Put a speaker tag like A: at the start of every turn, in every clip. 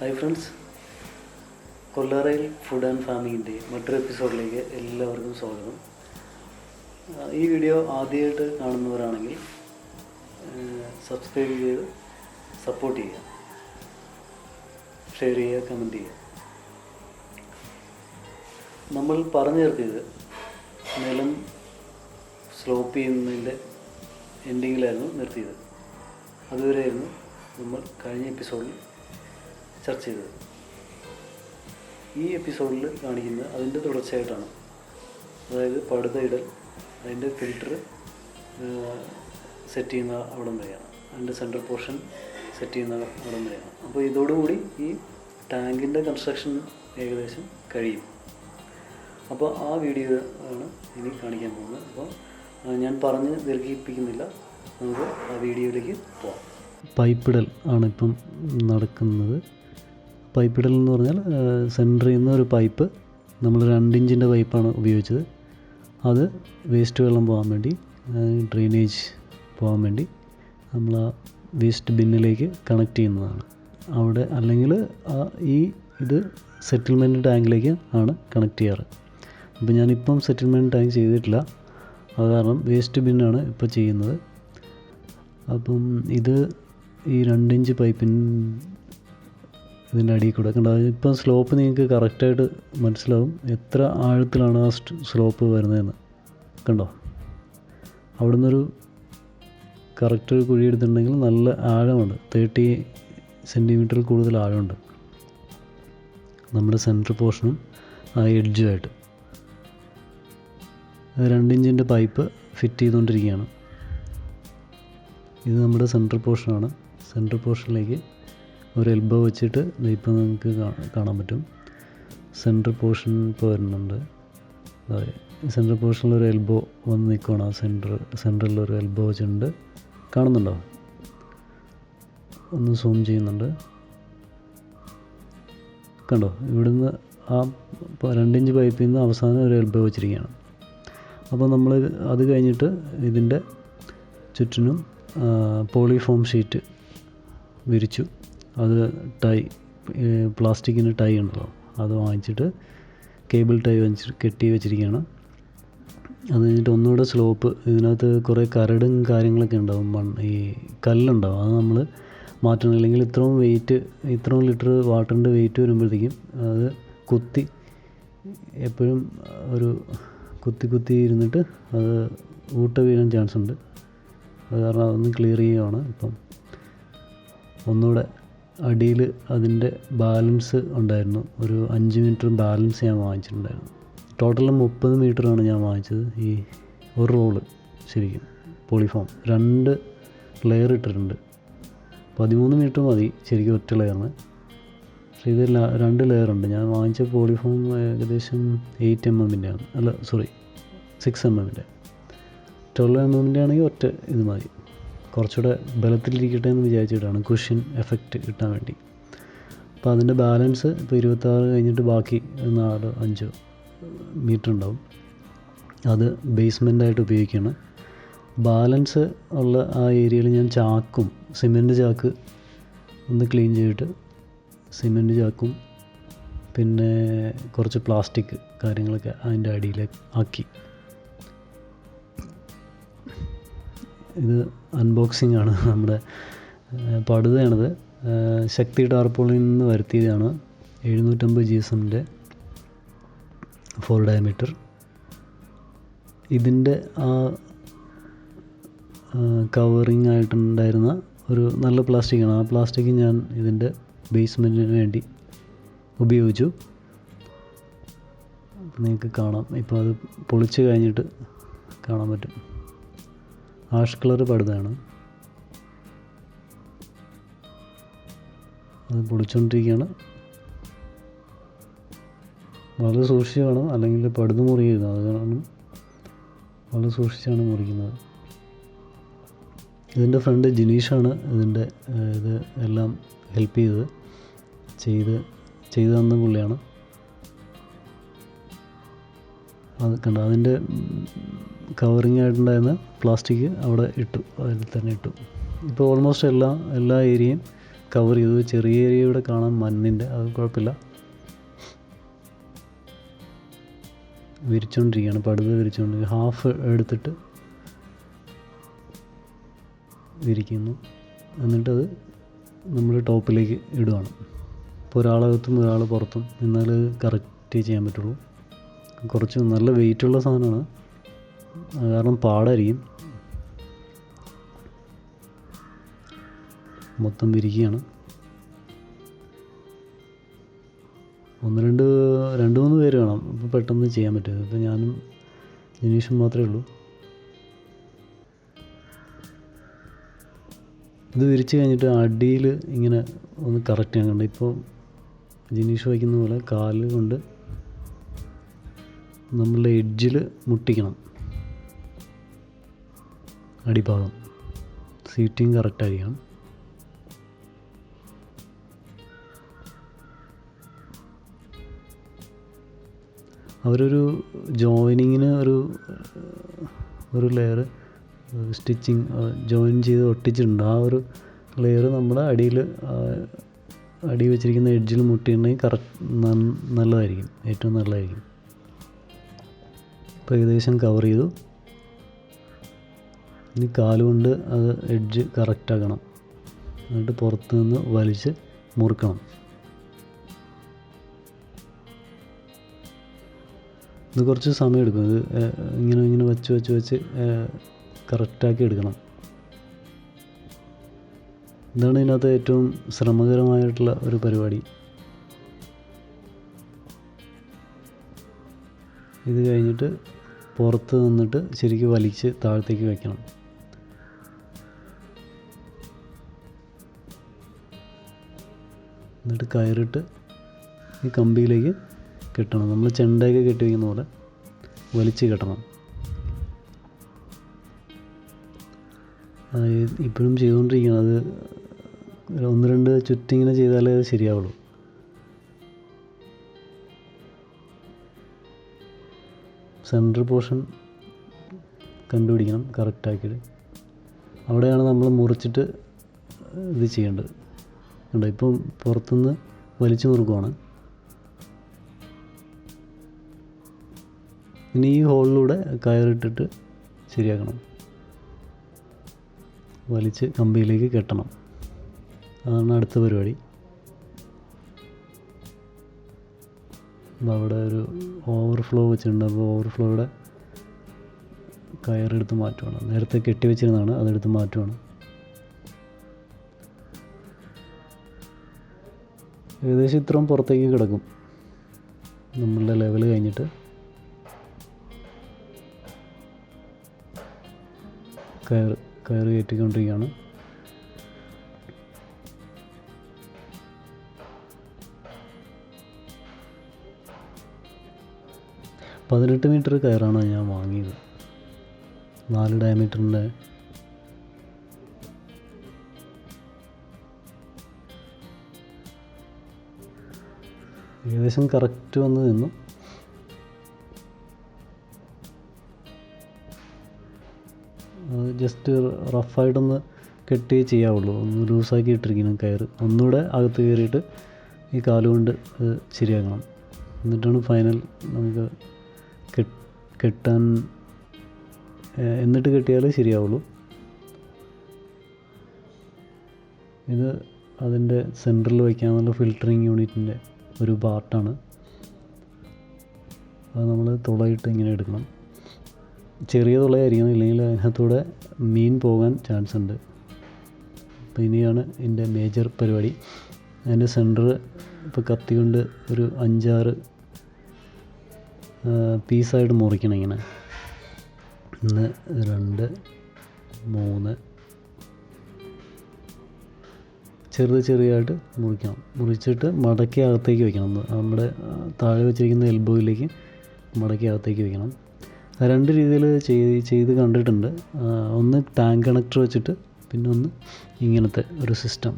A: Hi friends കൊല്ലാറയിൽ food and ഫാമിങ്ങിന്റെ മറ്റൊരു എപ്പിസോഡിലേക്ക് എല്ലാവർക്കും സ്വാഗതം. ഈ വീഡിയോ ആദ്യമായിട്ട് കാണുന്നവരാണെങ്കിൽ സബ്സ്ക്രൈബ് ചെയ്ത് സപ്പോർട്ട് ചെയ്യുക. ഷെയർ ചെയ്യുക കമന്റ് ചെയ്യുക. നമ്മൾ പറഞ്ഞു നിർത്തിയത് നിലം സ്ലോപ്പ് ചെയ്യുന്നതിന്റെ എൻഡിങ്ങിലായിരുന്നു നിർത്തിയത്. അതുവരെയായിരുന്നു നമ്മൾ കഴിഞ്ഞ എപ്പിസോഡിൽ ചർച്ച ചെയ്തത്. ഈ എപ്പിസോഡിൽ കാണിക്കുന്നത് അതിന്റെ തുടർച്ചയായിട്ടാണ്. അതായത് പടുത ഇടൽ അതിന്റെ ഫിൽറ്റർ സെറ്റ് ചെയ്യുന്ന അവിടം വരെയാണ്. അതിന്റെ സെൻട്രൽ പോർഷൻ സെറ്റ് ചെയ്യുന്ന അവിടം വരെയാണ്. അപ്പോൾ ഇതോടുകൂടി ഈ ടാങ്കിന്റെ കൺസ്ട്രക്ഷൻ ഏകദേശം കഴിയും. അപ്പോൾ ആ വീഡിയോ ആണ് ഇനി കാണിക്കാൻ പോകുന്നത്. അപ്പോൾ ഞാൻ പറഞ്ഞ് ദീർഘിപ്പിക്കുന്നില്ല. നമുക്ക് ആ വീഡിയോയിലേക്ക് പോവാം. പൈപ്പിടൽ ആണ് നടക്കുന്നത്. പൈപ്പിടൽ എന്ന് പറഞ്ഞാൽ സെന്ററിൽ നിന്ന് ഒരു പൈപ്പ് നമ്മൾ രണ്ടിഞ്ചിന്റെ പൈപ്പാണ് ഉപയോഗിച്ചത്. അത് വേസ്റ്റ് വെള്ളം പോകാൻ വേണ്ടി ഡ്രെയിനേജ് പോകാൻ വേണ്ടി നമ്മൾ ആ വേസ്റ്റ് ബിന്നിലേക്ക് കണക്ട് ചെയ്യുന്നതാണ്. അവിടെ അല്ലെങ്കിൽ ഈ ഇത് സെറ്റിൽമെന്റ് ടാങ്കിലേക്ക് ആണ് കണക്ട് ചെയ്യാറ്. അപ്പോൾ ഞാനിപ്പം സെറ്റിൽമെന്റ് ടാങ്ക് ചെയ്തിട്ടില്ല. അത് കാരണം വേസ്റ്റ് ബിന്നാണ് ഇപ്പോൾ ചെയ്യുന്നത്. അപ്പം ഇത് ഈ രണ്ടിഞ്ച് പൈപ്പിൻ ഇതിന്റെ അടിയിൽ കൂടെ. കണ്ടോ ഇപ്പം സ്ലോപ്പ് നിങ്ങൾക്ക് കറക്റ്റായിട്ട് മനസ്സിലാവും എത്ര ആഴത്തിലാണ് ആ സ്ലോപ്പ് വരുന്നതെന്ന്. കണ്ടോ? അവിടെ നിന്നൊരു കറക്റ്റ് ഒരു കുഴി എടുത്തിട്ടുണ്ടെങ്കിൽ നല്ല ആഴമുണ്ട്. തേർട്ടി സെന്റിമീറ്ററിൽ കൂടുതൽ ആഴമുണ്ട്. നമ്മുടെ സെന്റർ പോർഷനും ആ എഡ്ജുമായിട്ട് രണ്ടിഞ്ചിന്റെ പൈപ്പ് ഫിറ്റ് ചെയ്തുകൊണ്ടിരിക്കുകയാണ്. ഇത് നമ്മുടെ സെന്റർ പോർഷനാണ് സെന്റർ പോർഷനിലേക്ക് ഒരു എൽബോ വെച്ചിട്ട് ഇപ്പോൾ നിങ്ങൾക്ക് കാണാൻ പറ്റും. സെൻട്രൽ പോർഷൻ ഇപ്പോൾ വരുന്നുണ്ട് സെൻട്രൽ പോർഷനിൽ ഒരു എൽബോ വന്ന് നിൽക്കുകയാണ് ആ സെന്റർ സെന്ററിൽ ഒരു എൽബോ വെച്ചിട്ടുണ്ട്. കാണുന്നുണ്ടോ? ഒന്ന് സൂം ചെയ്യുന്നുണ്ട്. കണ്ടോ? ഇവിടുന്ന് ആ രണ്ടിഞ്ച് പൈപ്പിൽ നിന്ന് അവസാനം ഒരു എൽബോ വെച്ചിരിക്കുകയാണ്. അപ്പോൾ നമ്മൾ അത് കഴിഞ്ഞിട്ട് ഇതിന്റെ ചുറ്റിനും പോളിഫോം ഷീറ്റ് വിരിച്ചു. അത് ടൈ പ്ലാസ്റ്റിക്കിന് ടൈ ഉണ്ടല്ലോ. അത് വാങ്ങിച്ചിട്ട് കേബിൾ ടൈ വെച്ച് കെട്ടി വെച്ചിരിക്കുകയാണ്. അത് കഴിഞ്ഞിട്ട് ഒന്നുകൂടെ സ്ലോപ്പ് ഇതിനകത്ത് കുറേ കരടും കാര്യങ്ങളൊക്കെ ഉണ്ടാവും. മണ്ണ് ഈ കല്ലുണ്ടാവും. അത് നമ്മൾ മാറ്റണം. അല്ലെങ്കിൽ ഇത്രയും വെയിറ്റ് ഇത്രയും ലിറ്റർ വാട്ടറിന്റെ വെയിറ്റ് വരുമ്പോഴത്തേക്കും അത് കുത്തി എപ്പോഴും ഒരു കുത്തി കുത്തി ഇരുന്നിട്ട് അത് ഊട്ട വീഴാൻ ചാൻസ് ഉണ്ട് അത് കാരണം അതൊന്ന് ക്ലിയർ ചെയ്യുകയാണ് ഇപ്പം. ഒന്നുകൂടെ അടിയിൽ അതിന്റെ ബാലൻസ് ഉണ്ടായിരുന്നു. ഒരു അഞ്ച് മീറ്റർ ബാലൻസ് ഞാൻ വാങ്ങിച്ചിട്ടുണ്ടായിരുന്നു. ടോട്ടൽ മുപ്പത് മീറ്ററാണ് ഞാൻ വാങ്ങിച്ചത് ഈ ഒരു റോൾ ശരിക്കും പോളിഫോം രണ്ട് ലെയർ ഇട്ടിട്ടുണ്ട്. പതിമൂന്ന് മീറ്റർ മതി ശരിക്കും ഒറ്റ ലെയറിന് പക്ഷേ ഇത് രണ്ട് ലെയർ ഉണ്ട്. ഞാൻ വാങ്ങിച്ച പോളിഫോം ഏകദേശം എയ്റ്റ് എം എമ്മിന്റെ ആണ് അല്ല സോറി സിക്സ് എം എമ്മിന്റെ ട്വൽവ് എം എമ്മിന്റെ ആണെങ്കിൽ ഒറ്റ ഇത് മതി. കുറച്ചുകൂടെ ബലത്തിലിരിക്കട്ടെ എന്ന് വിചാരിച്ചിട്ടാണ് കുഷ്യൻ എഫക്റ്റ് കിട്ടാൻ വേണ്ടി. അപ്പോൾ അതിന്റെ ബാലൻസ് ഇപ്പോൾ ഇരുപത്താറ് കഴിഞ്ഞിട്ട് ബാക്കി നാലോ അഞ്ചോ മീറ്റർ ഉണ്ടാവും. അത് ബേസ്മെന്റായിട്ട് ഉപയോഗിക്കുകയാണ്. ബാലൻസ് ഉള്ള ആ ഏരിയയിൽ ഞാൻ ചാക്കും സിമെന്റ് ചാക്ക് ഒന്ന് ക്ലീൻ ചെയ്തിട്ട് സിമെന്റ് ചാക്കും പിന്നെ കുറച്ച് പ്ലാസ്റ്റിക് കാര്യങ്ങളൊക്കെ അതിന്റെ അടിയിലേക്ക് ആക്കി. ഇത് അൺബോക്സിംഗ് ആണ് നമ്മുടെ പടുതയാണിത്. ശക്തി ടാർപോളിൽ നിന്ന് വരുത്തിയതാണ്. എഴുന്നൂറ്റമ്പത് ജി എസ് എമ്മിന്റെ ഫോർ ഡയമീറ്റർ ഇതിന്റെ ആ കവറിങ് ആയിട്ടുണ്ടായിരുന്ന ഒരു നല്ല പ്ലാസ്റ്റിക്കാണ് ആ പ്ലാസ്റ്റിക് ഞാൻ ഇതിന്റെ ബേസ്മെന്റിന് വേണ്ടി ഉപയോഗിച്ചു. നിങ്ങൾക്ക് കാണാം. ഇപ്പോൾ അത് പൊളിച്ച് കഴിഞ്ഞിട്ട് കാണാൻ പറ്റും. ആഷ് കളർ പടുതയാണ് അത് പൊളിച്ചുകൊണ്ടിരിക്കുകയാണ് വളരെ സൂക്ഷിച്ച് വേണം അല്ലെങ്കിൽ പടുത് മുറിയരുത്. അത് കാരണം വളരെ സൂക്ഷിച്ചാണ് മുറിക്കുന്നത്. ഇതിന്റെ ഫ്രണ്ട് ജിനീഷാണ് ഇതിന്റെ ഇത് എല്ലാം ഹെൽപ്പ് ചെയ്തത് ചെയ്ത് ചെയ്തു തന്ന പുള്ളിയാണ്. അത് കണ്ട? അതിന്റെ കവറിങ് ആയിട്ടുണ്ടായിരുന്ന പ്ലാസ്റ്റിക് അവിടെ ഇട്ടു. അതിൽ തന്നെ ഇട്ടു. ഇപ്പോൾ ഓൾമോസ്റ്റ് എല്ലാ എല്ലാ ഏരിയയും കവർ ചെയ്തു. ചെറിയ ഏരിയ ഇവിടെ കാണാൻ മണ്ണിന്റെ. അത് കുഴപ്പമില്ല. വിരിച്ചുകൊണ്ടിരിക്കുകയാണ് പടുത വിരിച്ചുകൊണ്ട് ഹാഫ് എടുത്തിട്ട് വിരിക്കുന്നു. എന്നിട്ടത് നമ്മൾ ടോപ്പിലേക്ക് ഇടുകയാണ് ഇപ്പോൾ ഒരാളകത്തും ഒരാൾ പുറത്തും എന്നാൽ കറക്റ്റ് ചെയ്യാൻ പറ്റുള്ളൂ. കുറച്ച് നല്ല വെയിറ്റുള്ള സാധനമാണ്. അത് കാരണം പാടായിരിക്കും. മൊത്തം വിരിക്കുകയാണ്. ഒന്ന് രണ്ട് രണ്ട് മൂന്ന് പേര് വേണം. അപ്പോൾ പെട്ടെന്ന് ചെയ്യാൻ പറ്റും. ഇപ്പോൾ ഞാനും ജിനീഷും മാത്രമേ ഉള്ളൂ. ഇത് വിരിച്ച് കഴിഞ്ഞിട്ട് അടിയിൽ ഇങ്ങനെ ഒന്ന് കറക്റ്റ് ചെയ്യാൻ കണ്ടു. ഇപ്പോൾ ജിനീഷ് വയ്ക്കുന്ന പോലെ കാൽ കൊണ്ട് നമ്മളുടെ എഡ്ജിൽ മുട്ടിക്കണം. അടിഭാഗം. സീറ്റിംഗ് കറക്റ്റായിരിക്കണം അവരൊരു ജോയിനിങ്ങിന് ഒരു ഒരു ലെയർ സ്റ്റിച്ചിങ് ജോയിൻ ചെയ്ത് ഒട്ടിച്ചിട്ടുണ്ട്. ആ ഒരു ലെയർ നമ്മുടെ അടിയിൽ അടി വെച്ചിരിക്കുന്ന എഡ്ജിൽ മുട്ടിയിട്ടുണ്ടെങ്കിൽ കറക്റ്റ് നല്ലതായിരിക്കും. ഏറ്റവും നല്ലതായിരിക്കും. ഇപ്പോൾ ഏകദേശം കവർ ചെയ്തു. ഇനി കാലുകൊണ്ട് അത് എഡ്ജ് കറക്റ്റാക്കണം എന്നിട്ട് പുറത്ത് നിന്ന് വലിച്ച് മുറുക്കണം. ഇത് കുറച്ച് സമയം എടുക്കും. ഇത് ഇങ്ങനെ ഇങ്ങനെ വെച്ച് വെച്ച് വെച്ച് കറക്റ്റാക്കി എടുക്കണം. ഇതാണ് ഇതിനകത്ത് ഏറ്റവും ശ്രമകരമായിട്ടുള്ള ഒരു പരിപാടി. ഇത് കഴിഞ്ഞിട്ട് പുറത്ത് നിന്നിട്ട് ശരിക്കും വലിച്ച് താഴത്തേക്ക് വയ്ക്കണം എന്നിട്ട് കയറിട്ട് ഈ കമ്പിയിലേക്ക് കെട്ടണം. നമ്മൾ ചെണ്ടയൊക്കെ കെട്ടി വയ്ക്കുന്ന പോലെ വലിച്ച് കെട്ടണം. ഇപ്പോഴും ചെയ്തുകൊണ്ടിരിക്കുകയാണ് അത് ഒന്ന് രണ്ട് ചുറ്റിങ്ങനെ ചെയ്താലേ അത് ശരിയാവുള്ളൂ. സെന്റർ പോർഷൻ കണ്ടുപിടിക്കണം കറക്റ്റാക്കിയിട്ട് അവിടെയാണ് നമ്മൾ മുറിച്ചിട്ട് ഇത് ചെയ്യേണ്ടത്. കണ്ടോ ഇപ്പം പുറത്തുനിന്ന് വലിച്ചു മുറുക്കുവാണ്. ഇനി ഈ ഹോളിലൂടെ കയറിട്ടിട്ട് ശരിയാക്കണം. വലിച്ച് കമ്പിയിലേക്ക് കെട്ടണം. അതാണ് അടുത്ത പരിപാടി. അവിടെ ഒരു ഓവർഫ്ലോ വെച്ചിട്ടുണ്ട്. അപ്പോൾ ഓവർഫ്ലോയുടെ കയറെടുത്ത് മാറ്റുവാണ്. നേരത്തെ കെട്ടി വെച്ചിരുന്നതാണ് അതെടുത്ത് മാറ്റുവാണ്. ഏകദേശം ഇത്രയും പുറത്തേക്ക് കിടക്കും. നമ്മളുടെ ലെവൽ കഴിഞ്ഞിട്ട്. കയർ കയറ് കയറ്റിക്കൊണ്ടിരിക്കുകയാണ് പതിനെട്ട് മീറ്റർ കയറാണ് ഞാൻ വാങ്ങിയത്. നാല് ഡയമീറ്ററിന്റെ ഏകദേശം കറക്റ്റ് വന്ന് നിന്നു. ജസ്റ്റ് റഫായിട്ടൊന്ന് കെട്ടി ചെയ്യാവുള്ളൂ. ഒന്ന് ലൂസാക്കി ഇട്ടിരിക്കണം കയർ ഒന്നുകൂടെ അകത്ത് കയറിയിട്ട് ഈ കാലുകൊണ്ട് ശരിയാക്കണം. എന്നിട്ടാണ് ഫൈനൽ നമുക്ക് കെട്ടാൻ എന്നിട്ട് കെട്ടിയാലേ ശരിയാവുള്ളൂ. ഇത് അതിന്റെ സെന്ററിൽ വയ്ക്കാനുള്ള ഫിൽറ്ററിങ് യൂണിറ്റിന്റെ ഒരു പാർട്ടാണ് അത് നമ്മൾ തുളയിട്ട് ഇങ്ങനെ എടുക്കണം. ചെറിയ തുളയായിരിക്കണം ഇല്ലെങ്കിൽ അതിനകത്തൂടെ മീൻ പോകാൻ ചാൻസ് ഉണ്ട്. അപ്പോൾ ഇനിയാണ് എന്റെ മേജർ പരിപാടി. അതിന്റെ സെന്റർ ഇപ്പോൾ കത്തി കൊണ്ട് ഒരു അഞ്ചാറ് പീസായിട്ട് മുറിക്കണം ഇങ്ങനെ. ഒന്ന് രണ്ട് മൂന്ന്. ചെറുത് ചെറിയതായിട്ട് മുറിക്കണം. മുറിച്ചിട്ട് മടക്കി അകത്തേക്ക് വെക്കണം. നമ്മുടെ താഴെ വെച്ചിരിക്കുന്ന എൽബോയിലേക്ക് മടക്കി അകത്തേക്ക് വെക്കണം. രണ്ട് രീതിയിൽ ചെയ്ത് ചെയ്ത് കണ്ടിട്ടുണ്ട്. ഒന്ന് ടാങ്ക് കണക്ടർ വെച്ചിട്ട് പിന്നെ ഒന്ന് ഇങ്ങനത്തെ ഒരു സിസ്റ്റം.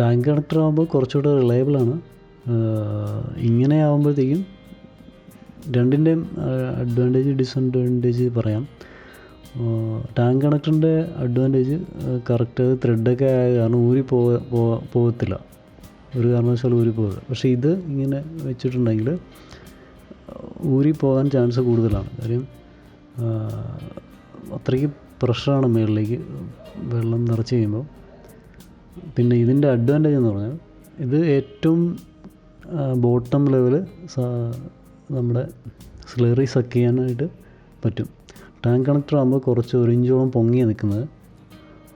A: ടാങ്ക് കണക്ടർ ആകുമ്പോൾ കുറച്ചുകൂടെ റിലയബിളാണ് ഇങ്ങനെ ആകുമ്പോഴത്തേക്കും രണ്ടിന്റെയും അഡ്വാന്റേജ് ഡിസഡ്വാന്റേജ് പറയാം. ടാങ്ക് കണക്ടറിന്റെ അഡ്വാന്റേജ് കറക്റ്റ് അത് ത്രെഡൊക്കെ ആയ കാരണം ഊരി പോകത്തില്ല ഒരു കാരണവശാലും ഊരി പോകില്ല പക്ഷേ ഇത് ഇങ്ങനെ വെച്ചിട്ടുണ്ടെങ്കിൽ ഊരി പോകാൻ ചാൻസ് കൂടുതലാണ്. കാര്യം അത്രയ്ക്ക് പ്രഷറാണ് മുകളിലേക്ക് വെള്ളം നിറച്ച് കഴിയുമ്പോൾ. പിന്നെ ഇതിന്റെ അഡ്വാന്റേജ് എന്ന് പറഞ്ഞാൽ ഇത് ഏറ്റവും ബോട്ടം ലെവൽ നമ്മുടെ സ്ലറി സക്ക് ചെയ്യാനായിട്ട് പറ്റും. ടാങ്ക് കണക്ടർ ആകുമ്പോൾ കുറച്ച് ഒരു ഇഞ്ചോളം പൊങ്ങി നിൽക്കുന്നത്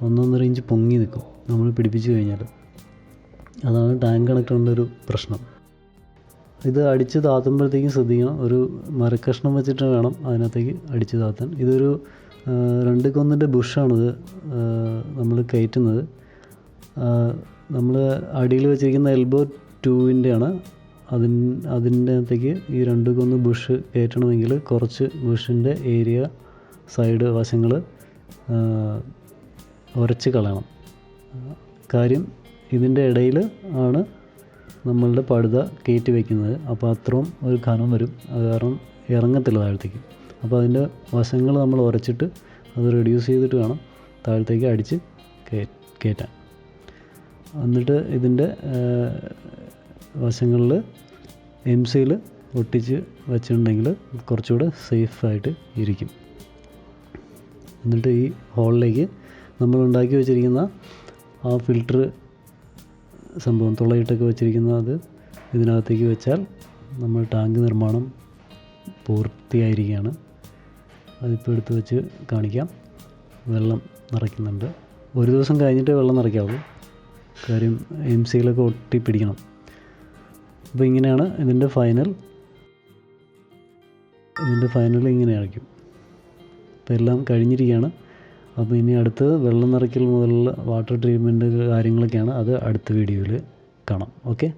A: ഒന്നൊന്നര ഇഞ്ച് പൊങ്ങി നിൽക്കും. നമ്മൾ പിടിപ്പിച്ച് കഴിഞ്ഞാൽ അതാണ് ടാങ്ക് കണക്ടറിന്റെ ഒരു പ്രശ്നം. ഇത് അടിച്ച് താത്തുമ്പോഴത്തേക്കും ശ്രദ്ധിക്കണം. ഒരു മരക്കഷ്ണം വെച്ചിട്ട് വേണം അതിനകത്തേക്ക് അടിച്ച് താത്താൻ. ഇതൊരു രണ്ട് കൊന്നിന്റെ ബുഷാണിത് നമ്മൾ കയറ്റുന്നത്. നമ്മൾ അടിയിൽ വെച്ചിരിക്കുന്ന എൽബോ ടൂവിന്റെയാണ് അതിൻ അതിന്റെ അകത്തേക്ക് ഈ രണ്ട് ബുഷ് കയറ്റണമെങ്കിൽ കുറച്ച് ബുഷിന്റെ ഏരിയ സൈഡ് വശങ്ങൾ ഉരച്ച് കളയണം. കാര്യം ഇതിന്റെ ഇടയിൽ ആണ് നമ്മളുടെ പഴുത കയറ്റി വയ്ക്കുന്നത് അപ്പോൾ അത്രയും ഒരു ഘനം വരും. അത് കാരണം ഇറങ്ങത്തില്ല താഴത്തേക്ക്. അപ്പോൾ അതിന്റെ വശങ്ങൾ നമ്മൾ ഉരച്ചിട്ട് അത് റെഡ്യൂസ് ചെയ്തിട്ട് വേണം താഴത്തേക്ക് അടിച്ച് കയറ്റാൻ. എന്നിട്ട് ഇതിന്റെ വശങ്ങളിൽ എം സിയിൽ ഒട്ടിച്ച് വെച്ചിട്ടുണ്ടെങ്കിൽ കുറച്ചുകൂടെ സേഫായിട്ട് ഇരിക്കും. എന്നിട്ട് ഈ ഹോളിലേക്ക് നമ്മൾ ഉണ്ടാക്കി വെച്ചിരിക്കുന്ന ആ ഫിൽറ്റർ സംഭവം തുളയിട്ടൊക്കെ വെച്ചിരിക്കുന്ന അത് ഇതിനകത്തേക്ക് വെച്ചാൽ നമ്മൾ ടാങ്ക് നിർമ്മാണം പൂർത്തിയായിരിക്കുകയാണ്. അതിപ്പോൾ എടുത്ത് വെച്ച് കാണിക്കാം. വെള്ളം നിറയ്ക്കുന്നുണ്ട്. ഒരു ദിവസം കഴിഞ്ഞിട്ട് വെള്ളം നിറയ്ക്കാവുള്ളൂ കാര്യം എം സിയിലൊക്കെ ഒട്ടി പിടിക്കണം അപ്പോൾ ഇങ്ങനെയാണ് ഇതിന്റെ ഫൈനൽ ഇതിന്റെ ഫൈനൽ ഇങ്ങനെയായിരിക്കും. അപ്പോൾ എല്ലാം കഴിഞ്ഞിരിക്കുകയാണ്. അപ്പോൾ ഇനി അടുത്തത് വെള്ളം നിറയ്ക്കൽ മുതലുള്ള വാട്ടർ ട്രീറ്റ്മെന്റ് കാര്യങ്ങളൊക്കെയാണ് അത് അടുത്ത വീഡിയോയിൽ കാണാം. ഓക്കെ